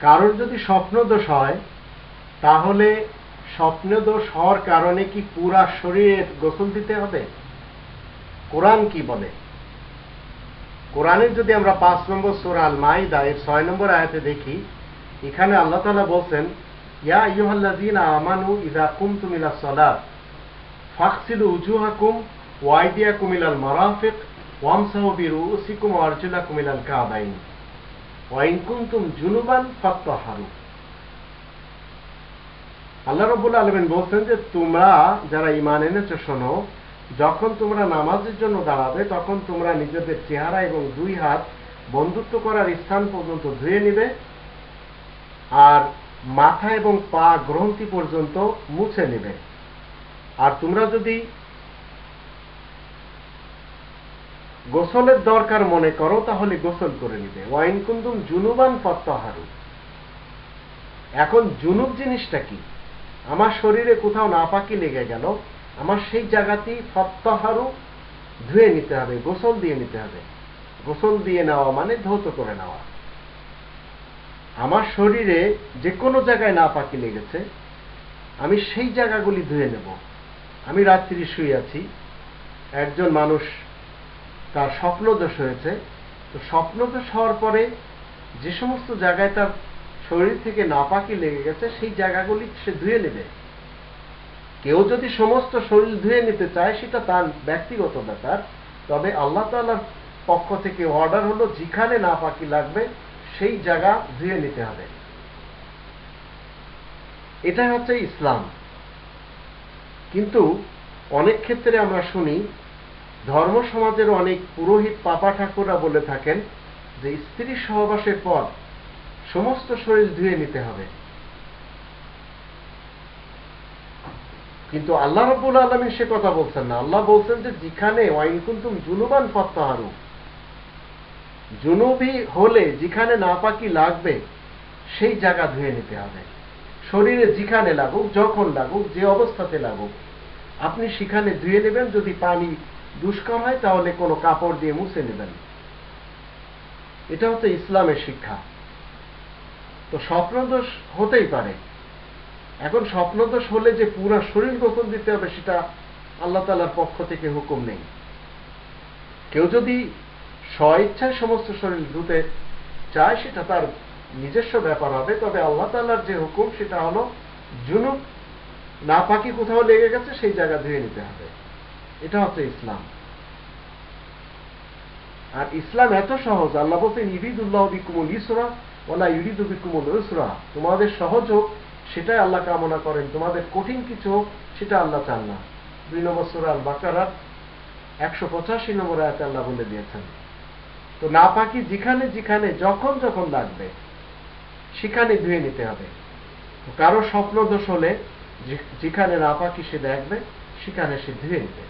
কারোর যদি স্বপ্ন দোষ হয়, তাহলে স্বপ্ন দোষ হওয়ার কারণে কি পুরা শরীরের গোসল দিতে হবে? কোরআন কি বলে? কোরআনের যদি আমরা পাঁচ নম্বর সুরাল মাইদা এর ছয় নম্বর আয়াতে দেখি, এখানে আল্লাহ তালা বলছেন, ইয়া ইউহাল্লাযীনা আমানু ইযা কুমতুম ইলা সালাত, ফাগসিলু উজুহাকুম ওয়ামসাহু বিরুউসিকুম ওয়া আরজুলাকুম ইলাল কাবাইন ওয়া ইন কুনতুম জুনুবান ফাত্তাহারু আল্লাহ আলামিন বলছেন যে তোমরা যারা ঈমান এনেছো শোনো, যখন তোমরা নামাজের জন্য দাঁড়াবে, তখন তোমরা নিজেদের চেহারা এবং দুই হাত বন্ধুত্ব করার স্থান পর্যন্ত ধুয়ে নিবে আর মাথা এবং পা গ্রন্থি পর্যন্ত মুছে নেবে। আর তোমরা যদি গোসলের দরকার মনে করো, তাহলে গোসল করে নিবে। ওয়াইন কুন্দুম জুনুবান ফত্তাহারু। এখন জুনুব জিনিসটা কি? আমার শরীরে কোথাও নাপাকি লেগে গেল, আমার সেই জায়গাতেই ফত্তাহারু ধুয়ে নিতে হবে, গোসল দিয়ে নিতে হবে। গোসল দিয়ে নেওয়া মানে ধৌত করে নেওয়া। আমার শরীরে যে কোনো জায়গায় না পাকি লেগেছে, আমি সেই জায়গাগুলি ধুয়ে নেব। আমি রাত্রি শুয়ে আছি, একজন মানুষ তার স্বপ্নদোষ হয়েছে। তো স্বপ্নদোষ হওয়ার পরে যে সমস্ত জায়গায় তার শরীর থেকে নাপাকি লেগে গেছে, সেই জায়গাগুলি সে ধুয়ে নেবে। কেউ যদি সমস্ত শরীর ধুয়ে নিতে চায়, সেটা তার ব্যক্তিগত ব্যাপার। তবে আল্লাহ তাল্লার পক্ষ থেকে অর্ডার হলো, যেখানে নাপাকি লাগবে, সেই জায়গা ধুয়ে নিতে হবে। এটা হচ্ছে ইসলাম। কিন্তু অনেক ক্ষেত্রে আমরা শুনি ধর্ম সমাজের অনেক পুরোহিত পাপা ঠাকুররা বলে থাকেন যে স্ত্রী সহবাসের পর সমস্ত শরীর ধুয়ে নিতে হবে। কিন্তু আল্লাহ রব্বুল আলমী সে কথা বলছেন না। আল্লাহ বলছেন যে, যেখানে ওয়াইন কুন্তুম জুনুবান ফত্তাহারু। জুনুবি হলে যেখানে নাপাকি লাগবে, সেই জায়গা ধুয়ে নিতে হবে। শরীরে যেখানে লাগুক, যখন লাগুক, যে অবস্থাতে লাগুক, আপনি সেখানে ধুয়ে নেবেন। যদি পানি দুষ্কর হয়, তাহলে কোনো কাপড় দিয়ে মুছে নেবেন। এটা হচ্ছে ইসলামের শিক্ষা। তো স্বপ্নদোষ হতেই পারে। এখন স্বপ্নদোষ হলে যে পুরো শরীর গোসল দিতে হবে, সেটা আল্লাহ তালার পক্ষ থেকে হুকুম নেই। কেউ যদি স্বইচ্ছায় সমস্ত শরীর ধুতে চায়, সেটা তার নিজস্ব ব্যাপার হবে। তবে আল্লাহ তাল্লার যে হুকুম, সেটা হলো না পাকি কোথাও লেগে গেছে, সেই জায়গা ধুয়ে নিতে হবে। এটা হচ্ছে ইসলাম। আর ইসলাম এত সহজ, আল্লাহ বলছেন ইরিদুল্লাহ বিকুমুল ইসরা ওলা ইরিদু বিকুমুল ইসরা তোমাদের সহজ হোক, সেটাই আল্লাহ কামনা করেন। তোমাদের কঠিন কিছু সেটা আল্লাহ চান না। দুই নম্বর সুরা আল একশো পঁচাশি নম্বর আয়াত আল্লাহ বলে দিয়েছেন, তো না পাকি যেখানে যেখানে, যখন যখন লাগবে, সেখানে ধুয়ে নিতে হবে। কারও স্বপ্ন দোষ হলে যেখানে না পাকি সে দেখবে, সেখানে সে ধুয়ে নিবে।